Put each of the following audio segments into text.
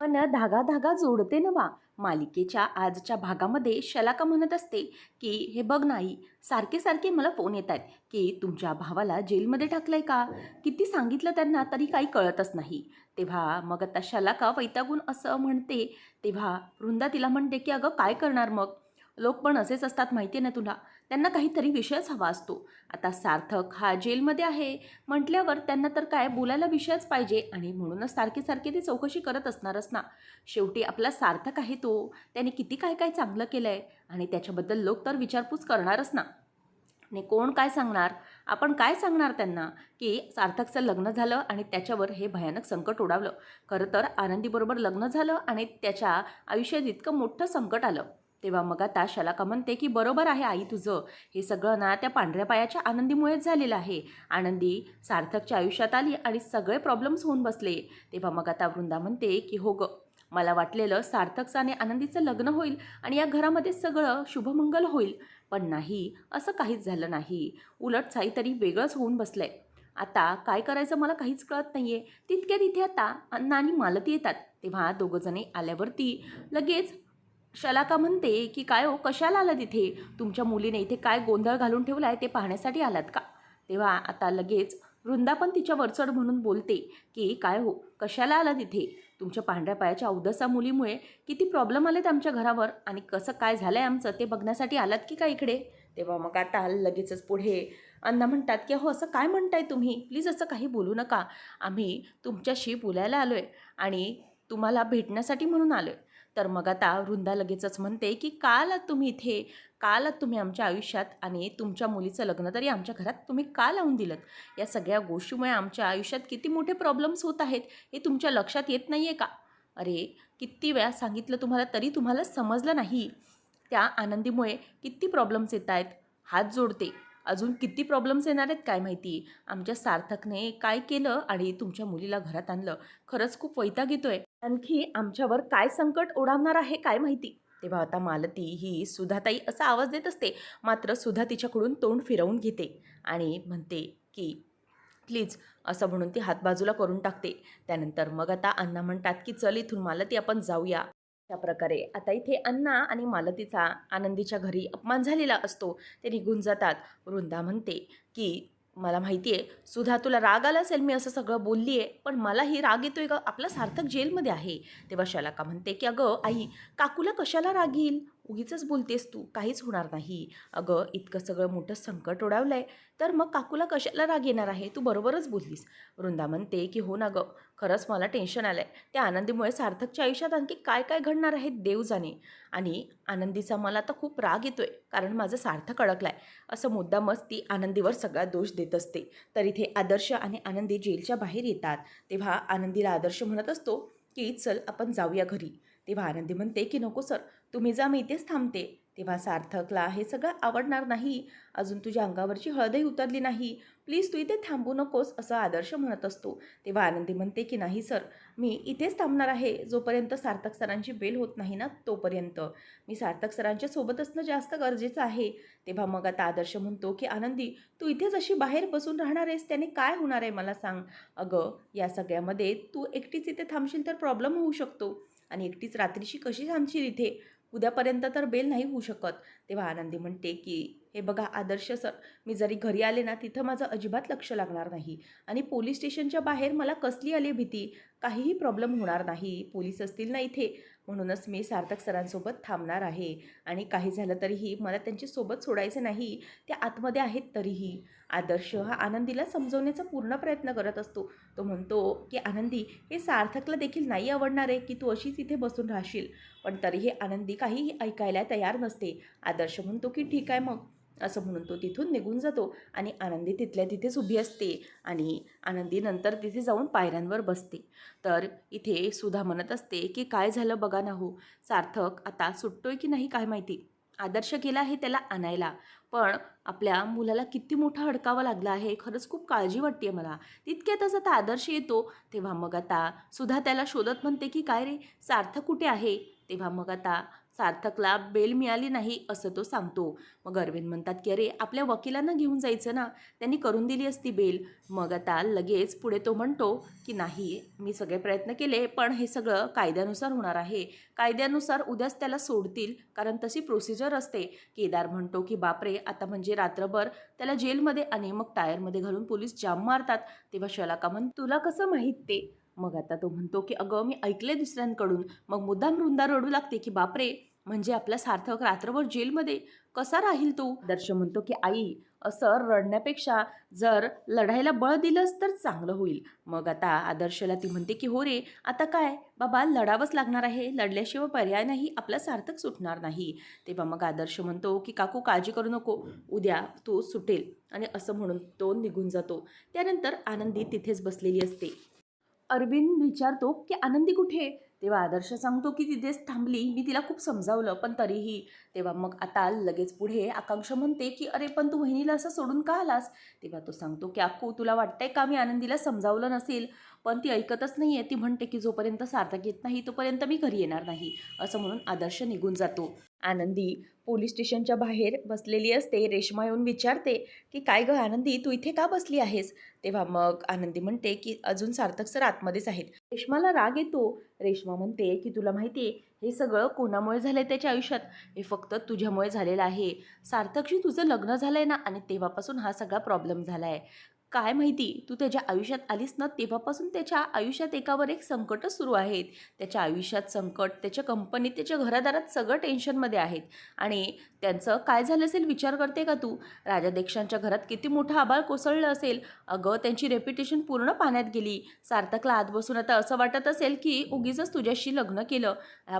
पण धागा धागा जोडते नवा. मालिकेच्या आजच्या भागामध्ये शलाका म्हणत असते की हे बघ नाही सारखे सारखे मला फोन येत आहेत की तुमच्या भावाला जेलमध्ये टाकलंय का? किती सांगितलं त्यांना तरी काही कळतच नाही. तेव्हा मग आता शलाका वैतागून असं म्हणते तेव्हा वृंदा तिला म्हणते की अगं काय करणार मग? लोक पण असेच असतात माहिती आहे ना तुला. त्यांना काहीतरी विषयच हवा असतो. आता सार्थक हा जेलमध्ये आहे. म्हटल्यावर त्यांना तर काय बोलायला विषयच पाहिजे आणि म्हणूनच सारखी सारखी ती चौकशी करत असणारच ना. शेवटी आपला सार्थक आहे तो. त्याने किती काय काय चांगलं केलं आहे आणि त्याच्याबद्दल लोक तर विचारपूस करणारच ना. आणि कोण काय सांगणार? आपण काय सांगणार त्यांना? की सार्थकचं लग्न झालं आणि त्याच्यावर हे भयानक संकट ओढावलं. खरं तर आनंदीबरोबर लग्न झालं आणि त्याच्या आयुष्यात इतकं मोठं संकट आलं. तेव्हा मग आता शलाका म्हणते की बरोबर आहे आई तुझं. हे सगळं ना त्या पांढऱ्या पायाच्या आनंदीमुळेच झालेलं आहे. आनंदी सार्थकच्या आयुष्यात आली आणि सगळे प्रॉब्लेम्स होऊन बसले. तेव्हा मग आता वृंदा म्हणते की हो ग. मला वाटलेलं सार्थकचं आणि आनंदीचं लग्न होईल आणि या घरामध्ये सगळं शुभमंगल होईल. पण नाही असं काहीच झालं नाही. उलट काहीतरी वेगळंच होऊन बसलंय. आता काय करायचं मला काहीच कळत नाही आहे तितक्या तिथे आता अण्णा आणि मालती येतात. तेव्हा दोघंजणी आल्यावरती लगेच शलाका म्हणते की काय हो कशाला आला तिथे तुमच्या मुलीने इथे काय गोंधळ घालून ठेवला आहे ते पाहण्यासाठी आलात का? तेव्हा आता लगेच वृंदा पण तिच्या वरचढ म्हणून बोलते की काय हो कशाला आला तिथे तुमच्या पांढऱ्या पायाच्या औदसा मुलीमुळे किती प्रॉब्लेम आलेत आमच्या घरावर? आणि कसं काय झालं आहे आमचं? ते बघण्यासाठी आलात की काय इकडे? तेव्हा मग आता लगेचच पुढे अण्णा म्हणतात की हो असं काय म्हणताय तुम्ही? प्लीज असं काही बोलू नका. आम्ही तुमच्याशी बोलायला आलो आहे आणि तुम्हाला भेटण्यासाठी म्हणून आलो आहे तर मग आता वृंदा लगेचच म्हणते की काल तुम्ही इथे काल तुम्ही आमच्या आयुष्यात आणि तुमच्या मुलीचं लग्न तरी आमच्या घरात तुम्ही का लावून दिलं या सगळ्या गोष्टीमुळे आमच्या आयुष्यात किती मोठे प्रॉब्लेम्स होत आहेत हे तुमच्या लक्षात येत नाही आहे का? अरे किती वेळा सांगितलं तुम्हाला तरी तुम्हाला समजलं नाही. त्या आनंदीमुळे किती प्रॉब्लेम्स येत आहेत हात जोडते. अजून किती प्रॉब्लेम्स येणार आहेत काय माहिती? आमच्या सार्थकने काय केलं आणि तुमच्या मुलीला घरात आणलं? खरंच खूप वैताग येतोय. आणखी आमच्यावर काय संकट ओढावणार आहे काय माहिती? तेव्हा आता मालती ही सुधाताई असा आवाज देत असते. मात्र सुधा तिच्याकडून तोंड फिरवून घेते आणि म्हणते की प्लीज असं म्हणून ती हात बाजूला करून टाकते. त्यानंतर मग आता अण्णा म्हणतात की चल इथून मालती आपण जाऊया. अशा प्रकारे. आता इथे अण्णा आणि मालतीचा आनंदीच्या घरी अपमान झालेला असतो. ते निघून जातात. वृंदा म्हणते की मला माहिती आहे सुधा तुला राग आला असेल मी असं सगळं बोलली आहे पण मलाही राग येतोय का आपला सार्थक जेलमध्ये आहे. तेव्हा शलाका म्हणते की अगं आई काकूला कशाला राग येईल? उगीच बोलतेस तू. काहीच होणार नाही. अगं इतकं सगळं मोठं संकट ओढावलं आहे तर मग काकूला कशाला राग येणार आहे? तू बरोबरच बोललीस. वृंदा म्हणते की हो ना गं. खरंच मला टेन्शन आलं आहे त्या आनंदीमुळे सार्थकच्या आयुष्यात आणखी काय काय घडणार आहे देव जाणे. आणि आनंदीचा मला तर खूप राग येतो आहे कारण माझं सार्थक अडकला आहे असं मुद्दामच ती आनंदीवर सगळा दोष देत असते. तर इथे आदर्श आणि आनंदी जेलच्या बाहेर येतात. तेव्हा आनंदीला आदर्श म्हणत असतो की चल आपण जाऊया घरी. तेव्हा आनंदी म्हणते की नको सर तुम्ही जा मी इथेच थांबते. तेव्हा सार्थकला हे सगळं आवडणार नाही. अजून तुझ्या अंगावरची हळदही उतरली नाही. प्लीज तू इथे थांबू नकोस असं आदर्श म्हणत असतो. तेव्हा आनंदी म्हणते की नाही सर मी इथेच थांबणार आहे. जोपर्यंत सार्थक सरांची बेल होत नाही ना तोपर्यंत. मी सार्थक सरांच्या सोबत असणं जास्त गरजेचं आहे. तेव्हा मग आता आदर्श म्हणतो की आनंदी तू इथेच अशी बाहेर बसून राहणार आहेस? त्याने काय होणार आहे मला सांग. अगं या सगळ्यामध्ये तू एकटीच इथे थांबशील तर प्रॉब्लेम होऊ शकतो. आणि एकटीच रात्रीशी कशी थांबशील इथे? उद्यापर्यंत तर बेल नाही होऊ शकत. तेव्हा आनंदी म्हणते की हे बघा आदर्श सर मी जरी घरी आले ना तिथं माझं अजिबात लक्ष लागणार नाही. आणि पोलीस स्टेशनच्या बाहेर मला कसली आली भीती? काहीही प्रॉब्लेम होणार नाही. पोलीस असतील ना इथे. म्हणूनच मी सार्थक सरांसोबत थांबणार आहे. आणि काही झालं तरीही मला त्यांची सोबत सोडायचं नाही. ते आतमध्ये आहेत तरीही. आदर्श हा आनंदीला समजवण्याचा पूर्ण प्रयत्न करत असतो. तो म्हणतो की आनंदी हे सार्थकला देखील नाही आवडणार आहे की तू अशीच इथे बसून राहशील. पण तरीही आनंदी काहीही ऐकायला तयार नसते. आदर्श म्हणतो की ठीक आहे मग. असं म्हणून तो तिथून निघून जातो आणि आनंदी तिथल्या तिथेच उभी असते आणि आनंदी नंतर तिथे जाऊन पायऱ्यांवर बसते. तर इथे सुधा म्हणत असते की काय झालं बघा ना हो? सार्थक आता सुटतोय की नाही काय माहिती? आदर्श गेला आहे त्याला आणायला. पण आपल्या मुलाला किती मोठा अडकावं लागला आहे. खरंच खूप काळजी वाटते मला. तितक्यातच आता आदर्श येतो. तेव्हा मग आता सुधा त्याला शोधत म्हणते की काय रे? सार्थक कुठे आहे? तेव्हा मग आता सार्थकला बेल मिळाली नाही असं तो सांगतो. मग अरविंद म्हणतात की अरे आपल्या वकिलांना घेऊन जायचं ना? त्यांनी करून दिली असती बेल. मग आता लगेच पुढे तो म्हणतो की नाही मी सगळे प्रयत्न केले पण हे सगळं कायद्यानुसार होणार आहे. कायद्यानुसार उद्याच त्याला सोडतील कारण तशी प्रोसिजर असते. केदार म्हणतो की बापरे आता म्हणजे रात्रभर त्याला जेलमध्ये आणि मग टायरमध्ये घालून पोलीस जाम मारतात. तेव्हा शलाका म्हण तुला कसं माहीत ते? मग आता तो म्हणतो की अगं मी ऐकले दुसऱ्यांकडून. मग मुद्दाम वृंदा रडू लागते की बापरे म्हणजे आपला सार्थक रात्रभर जेलमध्ये. कसा राहील तो? दर्श म्हणतो की आई असं रडण्यापेक्षा जर लढायला बळ दिलंच तर चांगलं होईल. मग आता आदर्शला ती म्हणते की हो रे आता काय? बाबा लढावंच लागणार आहे. लढल्याशिवाय पर्याय नाही. आपला सार्थक सुटणार नाही. तेव्हा मग आदर्श म्हणतो की काकू काळजी करू नको. उद्या तो सुटेल. आणि असं म्हणून तो निघून जातो. त्यानंतर आनंदी तिथेच बसलेली असते. अरविंद विचारतो की आनंदी कुठे तेव्हा आदर्श सांगतो की तिथेच थांबली. मी तिला खूप समजावलं पण तरीही. तेव्हा मग आता लगेच पुढे आकांक्षा म्हणते की अरे पण तू बहिणीला असं सोडून का आलास? तेव्हा तो सांगतो की अक्कू तुला वाटतंय का मी आनंदीला समजावलं नसेल? पण ती ऐकतच नाही आहे ती म्हणते की जोपर्यंत सार्थक येत नाही तोपर्यंत मी घरी येणार नाही. असं म्हणून आदर्श निघून जातो. आनंदी पोलीस स्टेशनच्या बाहेर बसलेली असते. रेश्मा येऊन विचारते की काय गं आनंदी तू इथे का बसली आहेस? तेव्हा मग आनंदी म्हणते की अजून सार्थक सर आतमध्येच आहेत. रेश्माला राग येतो. रेश्मा म्हणते की तुला माहिती आहे हे सगळं कोणामुळे झालं आहे त्याच्या आयुष्यात? हे फक्त तुझ्यामुळे झालेलं आहे. सार्थकशी तुझं लग्न झालं आहे ना? आणि तेव्हापासून हा सगळा प्रॉब्लेम झाला आहे काय माहिती? तू त्याच्या आयुष्यात आलीस ना तेव्हापासून त्याच्या आयुष्यात एकावर एक संकटच सुरू आहेत. त्याच्या आयुष्यात संकट त्याच्या कंपनीत त्याच्या घरादारात सगळं टेन्शनमध्ये आहेत. आणि त्यांचं काय झालं असेल विचार करते का तू? राजाध्यक्षांच्या घरात किती मोठं आबाळ कोसळलं असेल? अगं त्यांची रेप्युटेशन पूर्ण पाण्यात गेली. सार्थकला आत बसून आता असं वाटत असेल की उगीच तुझ्याशी लग्न केलं.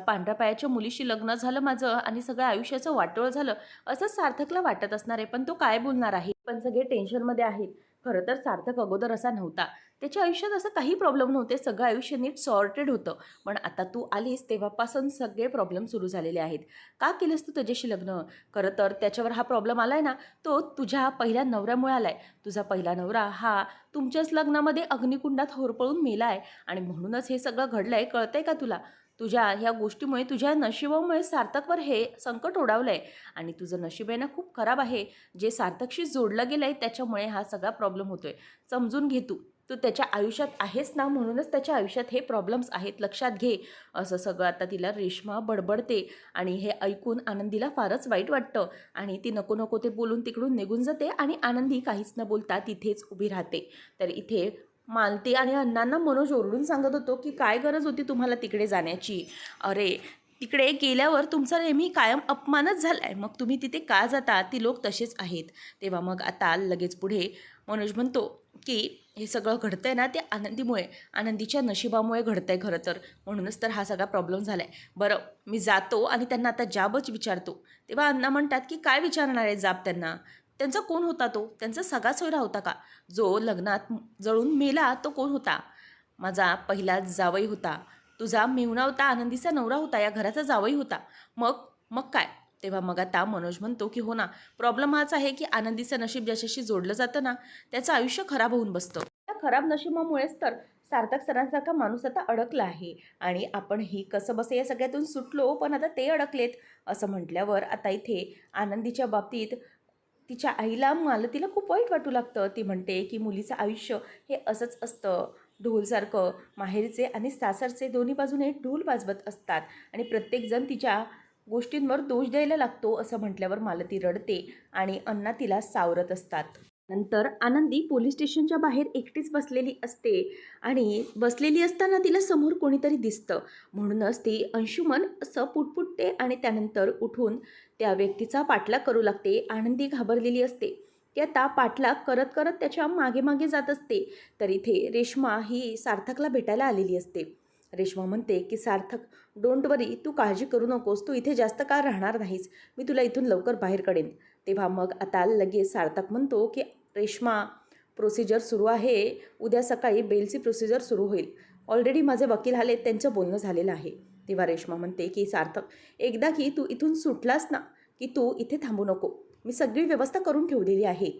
पांढऱ्या पायाच्या मुलीशी लग्न झालं माझं आणि सगळं आयुष्याचं वाटोळ झालं. असंच सार्थकला वाटत असणार आहे पण तो काय बोलणार आहे? पण सगळे टेन्शनमध्ये आहेत. खरं तर सार्थक अगोदर असा नव्हता. त्याच्या आयुष्यात असं काही प्रॉब्लेम नव्हते. सगळं आयुष्य नीट सॉर्टेड होतं. पण आता तू आलीस तेव्हापासून सगळे प्रॉब्लेम सुरू झालेले आहेत. का केलंस तू त्याच्याशी लग्न? खरं तर त्याच्यावर हा प्रॉब्लेम आला आहे ना तो तुझ्या पहिल्या नवऱ्यामुळे आला आहे तुझा पहिला नवरा हा तुमच्याच लग्नामध्ये अग्निकुंडात होरपळून मेला आहे आणि म्हणूनच हे सगळं घडलं आहे कळतंय का तुला? तुझ्या ह्या गोष्टीमुळे तुझ्या नशिबामुळे सार्थकवर हे संकट ओढावलं आहे आणि तुझं नशीब आहे ना खूप खराब आहे. जे सार्थकशी जोडलं गेलं आहे त्याच्यामुळे हा सगळा प्रॉब्लेम होतो आहे समजून घे तू. तू त्याच्या आयुष्यात आहेस ना म्हणूनच त्याच्या आयुष्यात हे प्रॉब्लेम्स आहेत. लक्षात घे. असं सगळं आता तिला रेश्मा बडबडते. आणि हे ऐकून आनंदीला फारच वाईट वाटतं. आणि ती नको नको ते बोलून तिकडून निघून जाते. आणि आनंदी काहीच न बोलता तिथेच उभी राहते. तर इथे मालती आणि अण्णांना मनोज ओरडून सांगत होतो की काय गरज होती तुम्हाला तिकडे जाण्याची? अरे तिकडे गेल्यावर तुमचा नेहमी कायम अपमानच झाला आहे मग तुम्ही तिथे का जाता? ती लोक तसेच आहेत. तेव्हा मग आता लगेच पुढे मनोज म्हणतो की हे सगळं घडतंय ना ते आनंदीमुळे. आनंदीच्या नशिबामुळे घडतंय खरं तर. म्हणूनच तर हा सगळा प्रॉब्लेम झाला आहे बरं मी जातो आणि त्यांना आता जाबच विचारतो. तेव्हा अण्णा म्हणतात की काय विचारणार आहे जाब त्यांना? त्यांचा कोण होता तो? त्यांचा सगळा सोयरा होता का? जो लग्नात जळून मेला तो कोण होता? माझा पहिला जावई होता. तुझा मेहुणा होता आनंदीचा नवरा होता. या घराचा जावई होता. मग मग काय? तेव्हा मग आता मनोज म्हणतो की हो ना प्रॉब्लेम हाच आहे की आनंदीचं नशीब ज्याच्याशी जोडलं जातं ना त्याचं आयुष्य खराब होऊन बसतं. त्या खराब नशिबामुळेच तर सार्थक सरांसारखा माणूस आता अडकला आहे आणि आपण ही कसं बसे या सगळ्यातून सुटलो पण आता ते अडकलेत असं म्हटल्यावर आता इथे आनंदीच्या बाबतीत तिच्या आईला मालतीला खूप वाईट वाटू लागतं. ती म्हणते की मुलीचं आयुष्य हे असंच असतं. ढोलसारखं माहेरचे आणि सासरचे दोन्ही बाजूने ढोल वाजवत असतात. आणि प्रत्येकजण तिच्या गोष्टींवर दोष द्यायला लागतो असं म्हटल्यावर मालती रडते आणि अण्णा तिला सावरत असतात. नंतर आनंदी पोलीस स्टेशनच्या बाहेर एकटीच बसलेली असते आणि बसलेली असताना तिला समोर कोणीतरी दिसतं. म्हणूनच ती अंशुमन असं पुटपुटते आणि त्यानंतर उठून त्या व्यक्तीचा पाठलाग करू लागते. आनंदी घाबरलेली असते. ती आता पाठलाग करत करत त्याच्यामागे मागे जात असते. तर इथे रेश्मा ही सार्थकला भेटायला आलेली असते. रेश्मा म्हणते की सार्थक डोंट वरी तू काळजी करू नकोस. तू इथे जास्त काळ राहणार नाहीस. मी तुला इथून लवकर बाहेर काढेन तेव्हा मग आता लगेच सार्थक म्हणतो की रेश्मा प्रोसिजर सुरू आहे. उद्या सकाळी बेलची प्रोसिजर सुरू होईल. ऑलरेडी माझे वकील आले त्यांचं बोलणं झालेलं आहे. तेव्हा रेश्मा म्हणते की सार्थक एकदा की तू इथून सुटलास ना की तू इथे थांबू नको. मी सगळी व्यवस्था करून ठेवलेली आहे.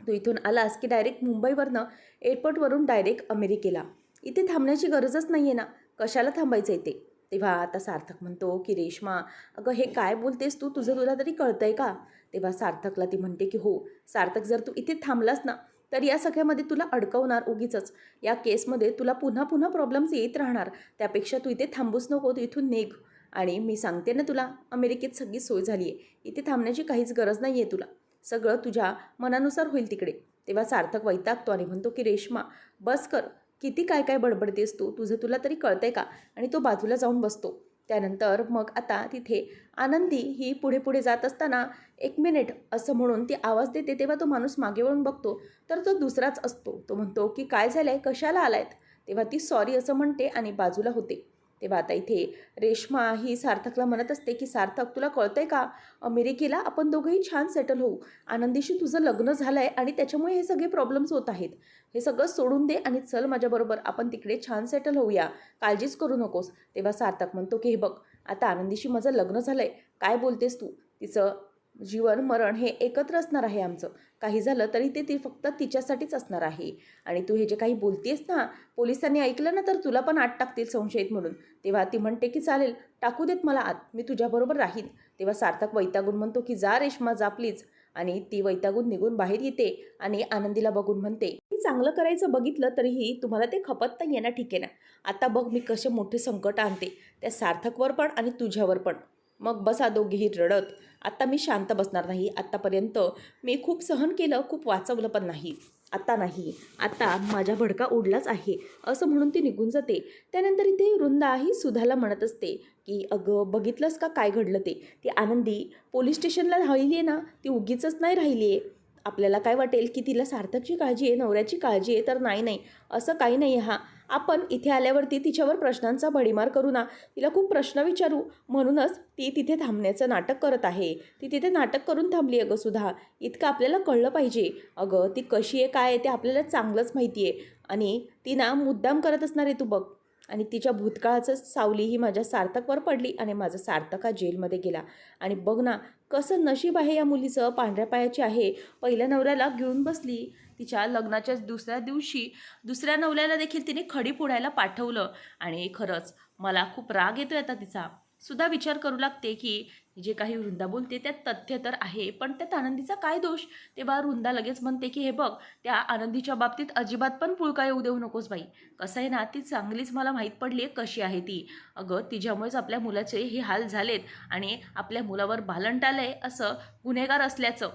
तू इथून आलास की डायरेक्ट मुंबईवरनं एअरपोर्टवरून डायरेक्ट अमेरिकेला. इथे थांबण्याची गरजच नाही आहे ना. कशाला थांबायचं इथे तेव्हा आता सार्थक म्हणतो की रेश्मा अगं हे काय बोलतेस तू? तुझं तुला तरी कळतंय का? तेव्हा सार्थकला ती म्हणते की हो सार्थक जर तू इथे थांबलास ना तर या सगळ्यामध्ये तुला अडकवणार उगीच. या केसमध्ये तुला पुन्हा पुन्हा प्रॉब्लेम्स येत राहणार. त्यापेक्षा तू इथे थांबूच नको तू इथून निघ. आणि मी सांगते ना तुला अमेरिकेत सगळी सोय झाली आहे. इथे थांबण्याची काहीच गरज नाही आहे तुला. सगळं तुझ्या मनानुसार होईल तिकडे. तेव्हा सार्थक वैतागतो आणि म्हणतो की रेश्मा बस कर. किती काय काय बडबडतेस तू? तुझं तुला तरी कळतंय का? आणि तो बाजूला जाऊन बसतो. त्यानंतर मग आता तिथे आनंदी ही पुढे पुढे जात असताना एक मिनिट असं म्हणून ती आवाज देते तेव्हा तो माणूस मागे वळून बघतो. तर तो दुसराच असतो. तो म्हणतो की काय झालं आहे कशाला आलायत? तेव्हा ती सॉरी असं म्हणते आणि बाजूला होते. तेव्हा आता इथे. रेश्मा ही सार्थकला म्हणत असते की सार्थक तुला कळतंय का? अमेरिकेला आपण दोघंही छान सेटल होऊ. आनंदीशी तुझं लग्न झालं आहे आणि त्याच्यामुळे हे सगळे प्रॉब्लेम्स होत आहेत. हे सगळं सोडून दे आणि चल माझ्याबरोबर आपण तिकडे छान सेटल होऊया. काळजीच करू नकोस. तेव्हा सार्थक म्हणतो की हे बघ आता आनंदीशी माझं लग्न झालं आहे काय बोलतेस तू? तिचं जीवन मरण हे एकत्र असणार आहे आमचं. काही झालं तरी ते ती फक्त तिच्यासाठीच असणार आहे. आणि तू हे जे काही बोलतेस ना पोलिसांनी ऐकलं ना तर तुला पण आत टाकतील संशयित म्हणून. तेव्हा ती म्हणते की चालेल टाकू देत मला आत. मी तुझ्याबरोबर राहीन. तेव्हा सार्थक वैतागून म्हणतो की जा रेश्मा जा प्लीज. आणि ती वैतागून निघून बाहेर येते आणि आनंदीला बघून म्हणते मी चांगलं करायचं बघितलं तरीही तुम्हाला ते खपत नाही आहे ना ठीक आहे ना? आता बघ मी कसे मोठे संकट आणते त्या सार्थकवर पण आणि तुझ्यावर पण. मग बसा दोघेही रडत आत्ता मी शांत बसणार नाही. आत्तापर्यंत मी खूप सहन केलं खूप वाचवलं पण नाही. आत्ता नाही. आत्ता माझा भडका उडलाच आहे. असं म्हणून ती निघून जाते. त्यानंतर इथे वृंदाही सुधाला म्हणत असते की अगं बघितलंस का काय घडलं ते? ती आनंदी पोलीस स्टेशनला राहिली आहे ना ती उगीच नाही राहिली आहे. आपल्याला काय वाटेल की तिला सार्थकची काळजी आहे नवऱ्याची काळजी आहे तर नाही नाही. असं काही नाही हा. आपण इथे आल्यावरती तिच्यावर प्रश्नांचा भडीमार करू ना. तिला खूप प्रश्न विचारू. म्हणूनच ती तिथे थांबण्याचं नाटक करत आहे. ती तिथे नाटक करून थांबली अगं सुद्धा इतकं आपल्याला कळलं पाहिजे. अगं ती कशी आहे काय आहे ते आपल्याला चांगलंच माहिती आहे. आणि ती ना मुद्दाम करत असणार आहे तू बघ. आणि तिच्या भूतकाळाचं सावली ही माझ्या सार्थकवर पडली आणि माझा सार्थक हा जेलमध्ये गेला. आणि बघ ना कसं नशीब आहे या मुलीचं. पांढऱ्या पायाची आहे. पहिल्या नवऱ्याला घेऊन बसली. तिच्या लग्नाच्या दुसऱ्या दिवशी दुसऱ्या नवऱ्याला देखील तिने खडी फोडायला पाठवलं. आणि खरंच मला खूप राग येतो आता तिचा. सुद्धा विचार करू लागते की जे काही वृंदा बोलते त्यात तथ्य तर आहे पण त्यात आनंदीचा काय दोष? तेव्हा वृंदा लगेच म्हणते की हे बघ त्या आनंदीच्या बाबतीत अजिबात पण पुळका येऊ देऊ नकोस बाई. कसं आहे ना ती चांगलीच मला माहीत पडली आहे कशी आहे ती. अगं तिच्यामुळेच आपल्या मुलाचे हे हाल झालेत आणि आपल्या मुलावर भालंट आलं आहे असं गुन्हेगार असल्याचं.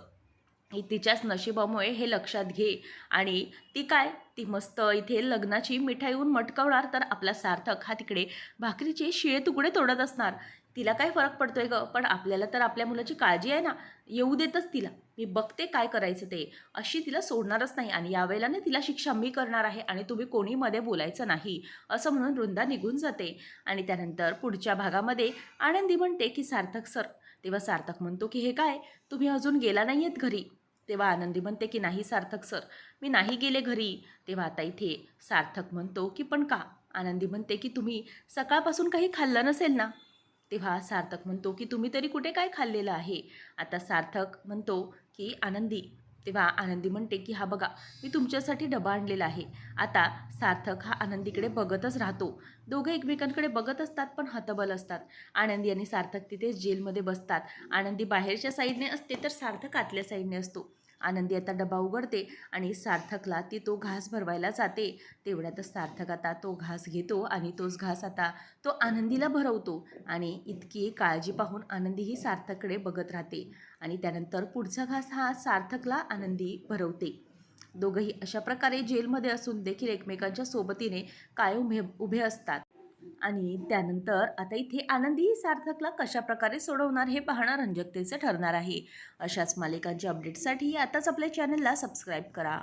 ही तिच्याच नशिबामुळे हे लक्षात घे. आणि ती काय? ती मस्त इथे लग्नाची मिठाईहून मटकवणार तर आपला सार्थक हा तिकडे भाकरीचे शिळे तुकडे तोडत असणार. तिला काय फरक पडतोय ग? पण आपल्याला तर आपल्या मुलाची काळजी आहे ना. येऊ देतच तिला. मी बघते काय करायचं ते. अशी तिला सोडणारच नाही आणि यावेळेला ना तिला शिक्षा मी करणार आहे आणि तुम्ही कोणी मध्ये बोलायचं नाही असं म्हणून वृंदा निघून जाते. आणि त्यानंतर पुढच्या भागामध्ये आनंदी म्हणते की सार्थक सर. तेव्हा सार्थक म्हणतो की हे काय? तुम्ही अजून गेला नाही आहेत घरी. तेव्हा आनंदी म्हणते की नाही सार्थक सर. मी नाही गेले घरी. तेव्हा आता इथे सार्थक म्हणतो की पण का? आनंदी म्हणते की तुम्ही सकाळपासून काही खाल्लं नसेल ना? तेव्हा सार्थक म्हणतो की तुम्ही तरी कुठे काय खाल्लेलं आहे? आता सार्थक म्हणतो की आनंदी. तेव्हा आनंदी म्हणते की हा बघा मी तुमच्यासाठी डबा आणलेला आहे. आता सार्थक हा आनंदीकडे बघतच राहतो. दोघं एकमेकांकडे बघत असतात पण हतबल असतात. आनंदी आणि सार्थक तिथे जेलमध्ये बसतात. आनंदी बाहेरच्या साईडने असते तर सार्थक आतल्या साईडने असतो. आनंदी आता डबा उघडते आणि सार्थकला ती तो घास भरवायला जाते. तेवढ्यात सार्थक आता तो घास घेतो आणि तोच घास आता तो आनंदीला भरवतो आणि इतकी काळजी पाहून आनंदीही सार्थककडे बघत राहते आणि त्यानंतर पुढचा घास हा सार्थकला आनंदी भरवते. दोघंही अशा प्रकारे जेलमध्ये असून देखील एकमेकांच्या सोबतीने कायम उभे उभे असतात. आणि त्यानंतर आता इथे आनंदी सार्थकला कशाप्रकारे सोडवणार हे पाहणं रंजकतेचं ठरणार आहे. अशाच मालिकांच्या अपडेटसाठी आताच आपल्या चॅनलला सबस्क्राईब करा.